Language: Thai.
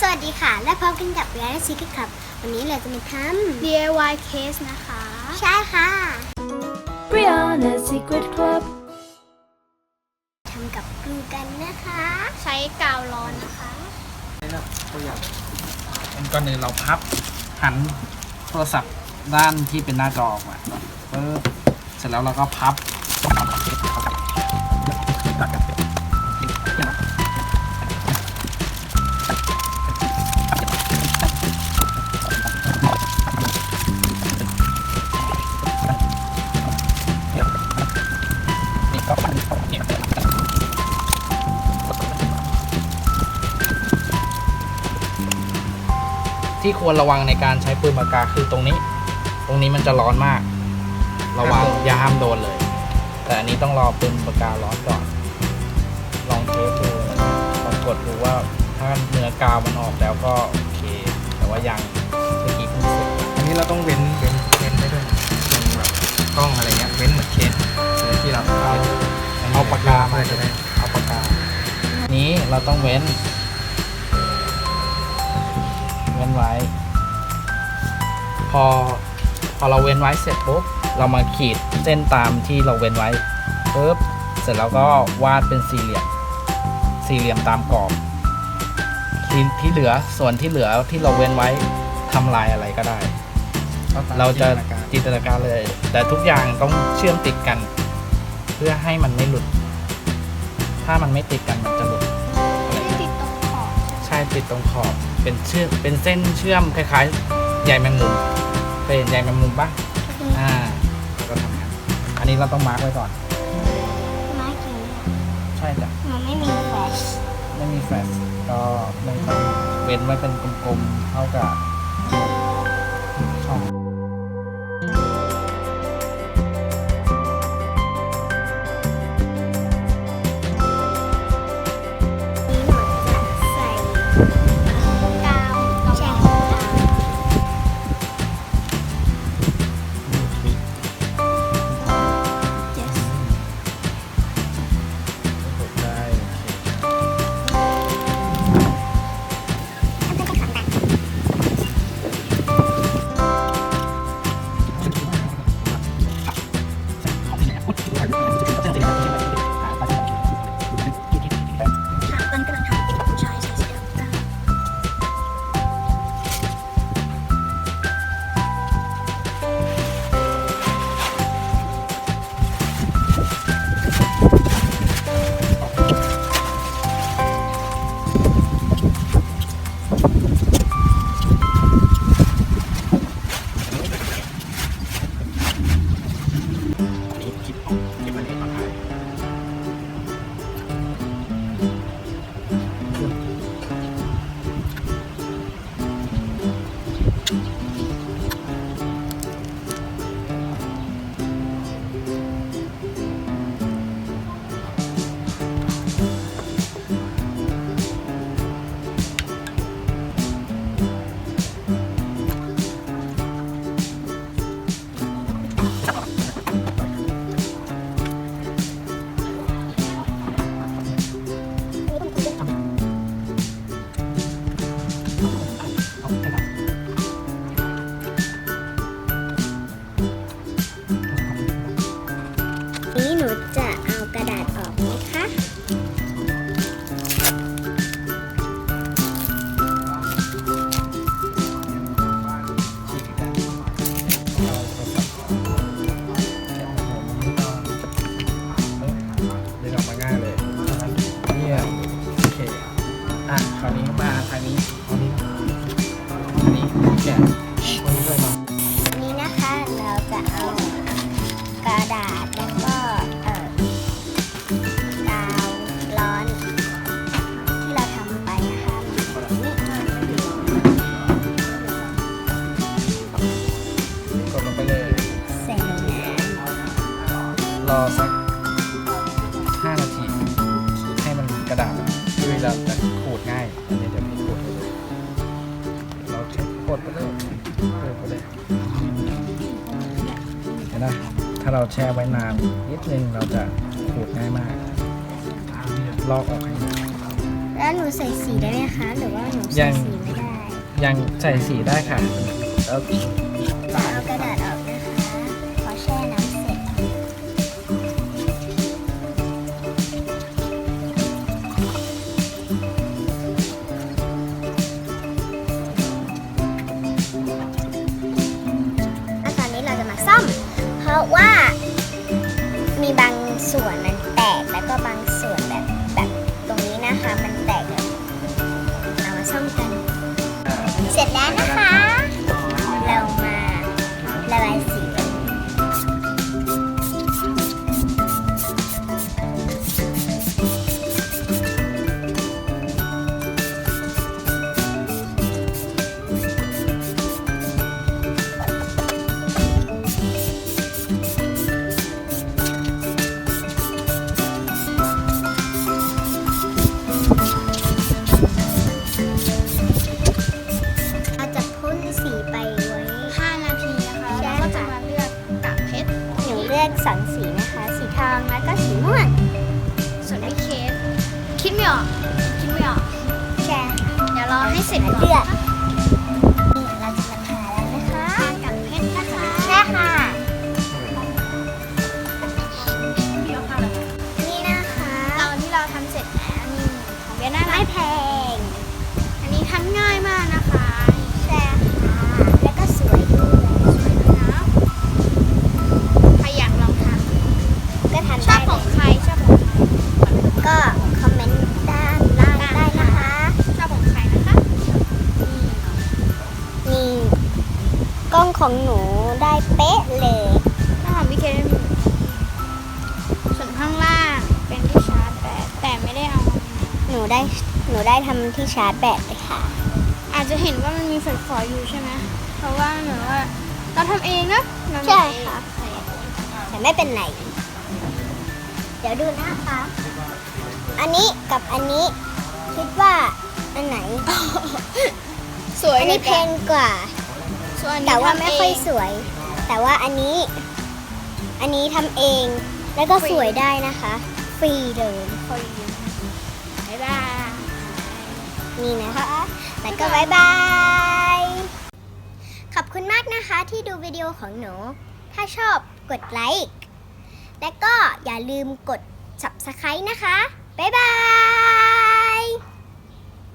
สวัสดีค่ะ และพบกันกับ Reality Secret Club วันนี้เราจะมาท DIY case นะคะำใช่ค่ะ Brianna's Secret Club ทำกับกลูกันนะคะ ใช้กาวร้อนนะคะก่อนอื่นเราพับหันโทรศัพท์ด้านที่เป็นหน้าจอออกมาก่อนปึ๊บเสร็จแล้วเราก็พับ ที่ควรระวังในการใช้ปืนปากกาคือตรงนี้ ตรงนี้มันจะร้อนมาก ระวังอย่าห้ามโดนเลย แต่อันนี้ต้องรอปืนปากการ้อนก่อน ลองเทสดูนะครับลองกดดูว่าถ้าเนื้อกาวมันออกแล้วก็โอเค แต่ว่ายังเมื่อกี้เพิ่งเสร็จอันนี้เราต้องเว้นเว้นเว้นได้ด้วยตรงแบบกล้องอะไรเงี้ยเว้นเหมือนเคสเลยที่เราเอาเอาปากกาเพื่มาอจะได้เอาปากกา นี้เราต้องเว้นเว้นไว้ พอพอเราเว้นไว้เสร็จปุ๊บเรามาขีดเส้นตามที่เราเว้นไว้ปุ๊บเสร็จแล้วก็วาดเป็นสี่เหลี่ยม สี่เหลี่ยมตามกรอบที่ที่เหลือส่วนที่เหลือที่เราเว้นไว้ทำลายอะไรก็ได้อตมเราจะจินตนาการจินตนาการเลย แต่ทุกอย่างต้องเชื่อมติดกัน เพื่อให้มันไม่หลุด ถ้ามันไม่ติดกันมันจะหลุดอะไรไม่ติดตรงขอบ ใช่ติดตรงขอบ เป็นเชื่อมเป็นเส้นเชื่อมคล้ายๆใยแมงมุมเป็นใยแมงมุมปะอ่าแล้วก็ทำงานอันนี้เราต้องมาร์กไว้ก่อนไม้กิ่งเนี่ยใช่จ้ะมันไม่มีแฟลชไม่มีแฟลชก็ไม่ต้องเว้นไว้เป็นกลมๆเท่ากับ น้รอสัก 5 นาที ให้มันกระดาษด้วยแล้วแต่ขูดง่าย อันนี้เดี๋ยวพี่ขูดให้ดูเราใช้กดไปเลยกดไปเลยเห็นไหมถ้าเราแช่ไว้นานนิดนึงเราจะขูดง่ายมาก ลอกออกให้ำแล้วหนูใส่สีได้ไหมคะ หรือว่าหนูยัใส่ง สีไม่ได้ยังใส่สีได้ค่ะแล้วจะเอากระดาษ เลือกสองสีนะคะ สีทองแล้วก็สีม่วงส่วนพี่เคสคิดไม่ออก คิดไม่ออก แช่เดี๋ยวรอให้เสร็จก่อนเลือก กล้องของหนูได้เป๊ะเลยถ้าของพี่เคสส่วนข้างล่างเป็นที่ชาร์จแบตแต่ไม่ได้เอามาหนูได้หนูได้ทำที่ชาร์จแบตเลยค่ะ อาจจะเห็นว่ามันมีไฟฟอยอยู่ใช่ไหมเพราะว่าเหมือนว่าเราทำเองนะเราทำใช่เองค่ะ แต่ไม่เป็นไร เดี๋ยวดูนะคะ อันนี้กับอันนี้คิดว่าอันไหน สวยอันนี้เลยเพลงกว่า ส่วนอันนี้แต่ว่าทำไม่ค่อยเงสวย แต่ว่าอันนี้ อันนี้ทำเอง แล้วก็สวยได้นะคะ ฟรีเลยฟรีบ๊ายบาย นี่นะคะ แล้วก็บายบาย ขอบคุณมากนะคะที่ดูวิดีโอของหนู ถ้าชอบกดไลค์ และก็อย่าลืมกด subscribe นะคะ บ๊ายบาย